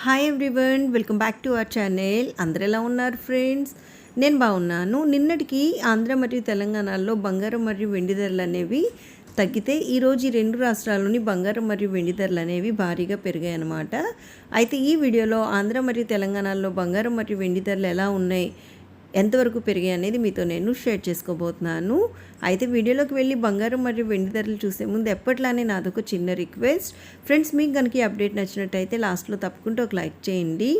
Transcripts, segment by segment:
Hi everyone welcome back to our channel అందరు ఎలా ఉన్నారు ఫ్రెండ్స్ నేను బాగున్నాను. నిన్నటికి ఆంధ్ర మరియు తెలంగాణలో బంగారం మరియు వెండి ధరలు అనేవి తగ్గితే ఈరోజు ఈ రెండు రాష్ట్రాల్లోని బంగారం మరియు వెండి ధరలు అనేవి భారీగా పెరిగాయన్నమాట అయితే ఈ వీడియోలో ఆంధ్ర మరియు తెలంగాణలో బంగారం మరియు వెండి ధరలు ఎలా ఉన్నాయి ఎంతవరకు పెరిగాయి అనేది మీతో నేను షేర్ చేసుకోబోతున్నాను. అయితే వీడియోలోకి వెళ్ళి బంగారం మరియు వెండి ధరలు చూసే ముందు ఎప్పట్లానే నాదొక చిన్న రిక్వెస్ట్. ఫ్రెండ్స్ మీకు కనుక ఈ అప్డేట్ నచ్చినట్టయితే లాస్ట్లో తప్పకుండా ఒక లైక్ చేయండి.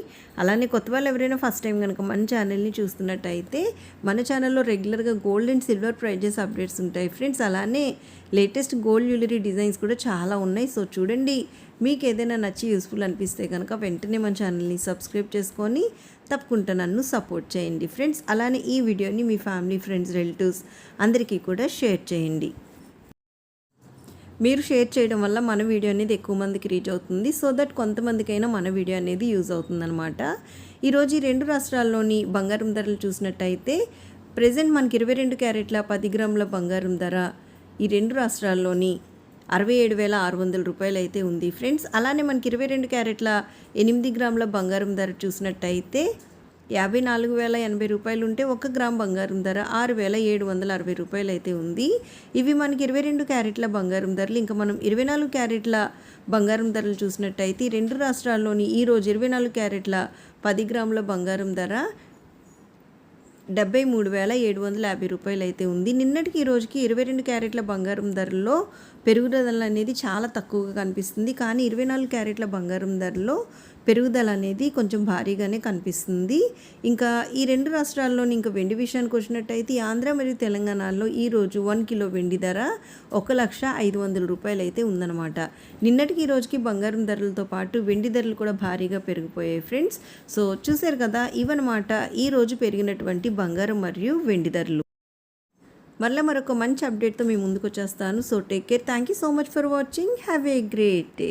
అలానే కొత్త వాళ్ళు ఎవరైనా ఫస్ట్ టైం కనుక మన ఛానల్ని చూస్తున్నట్టయితే మన ఛానల్లో రెగ్యులర్గా gold and silver prices updates ఉంటాయి ఫ్రెండ్స్. అలానే లేటెస్ట్ గోల్డ్ జ్యువెలరీ డిజైన్స్ కూడా చాలా ఉన్నాయి. సో చూడండి మీకు ఏదైనా నచ్చి యూస్ఫుల్ అనిపిస్తే కనుక వెంటనే మన ఛానల్ని సబ్స్క్రైబ్ చేసుకొని తప్పకుండా నన్ను సపోర్ట్ చేయండి. ఫ్రెండ్స్ అలానే ఈ వీడియోని మీ ఫ్యామిలీ ఫ్రెండ్స్ రిలేటివ్స్ అందరికీ కూడా షేర్ చేయండి. మీరు షేర్ చేయడం వల్ల మన వీడియో అనేది ఎక్కువ మందికి రీచ్ అవుతుంది. సో దట్ కొంతమందికైనా మన వీడియో అనేది యూజ్ అవుతుందన్నమాట. ఈరోజు ఈ రెండు రాష్ట్రాల్లోని బంగారం ధరలు చూసినట్టయితే ప్రజెంట్ మనకి ఇరవై రెండు క్యారెట్ల పది గ్రాముల బంగారం ధర ఈ రెండు రాష్ట్రాల్లోని అరవై ఏడు వేల ఆరు వందల రూపాయలు అయితే ఉంది. ఫ్రెండ్స్ అలానే మనకి ఇరవై రెండు క్యారెట్ల ఎనిమిది గ్రాముల బంగారం ధర చూసినట్టయితే యాభై నాలుగు వేల ఎనభై రూపాయలు ఉంటే ఒక గ్రామ్ బంగారం ధర ఆరు వేల ఏడు వందల అరవై రూపాయలు అయితే ఉంది. ఇవి మనకి ఇరవై రెండు క్యారెట్ల బంగారం ధరలు. ఇంకా మనం ఇరవై నాలుగు క్యారెట్ల బంగారం ధరలు చూసినట్టయితే రెండు రాష్ట్రాల్లోని ఈరోజు ఇరవై నాలుగు క్యారెట్ల పది గ్రాముల బంగారం ధర డెబ్బై మూడు వేల ఏడు వందల యాభై రూపాయలు అయితే ఉంది. నిన్నటికి ఈ రోజుకి ఇరవై రెండు క్యారెట్ల బంగారం ధరల్లో పెరుగుదల అనేది చాలా తక్కువగా కనిపిస్తుంది. కానీ ఇరవై నాలుగు క్యారెట్ల బంగారం ధరలో పెరుగుదల అనేది కొంచెం భారీగానే కనిపిస్తుంది. ఇంకా ఈ రెండు రాష్ట్రాల్లోని ఇంకా వెండి విషయానికి వచ్చినట్టయితే ఆంధ్ర మరియు తెలంగాణలో ఈరోజు వన్ కిలో వెండి ధర ఒక లక్ష ఐదు వందల రూపాయలు అయితే ఉందన్నమాట. నిన్నటికి ఈ రోజుకి బంగారం ధరలతో పాటు వెండి ధరలు కూడా భారీగా పెరిగిపోయాయి ఫ్రెండ్స్. సో చూశారు కదా ఇవన్నమాట ఈ రోజు పెరిగినటువంటి బంగారం మరియు వెండి ధరలు. మళ్ళీ మరొక మంచి అప్డేట్తో మీ ముందుకు వచ్చేస్తాను. So take care thank you so much for watching have a great day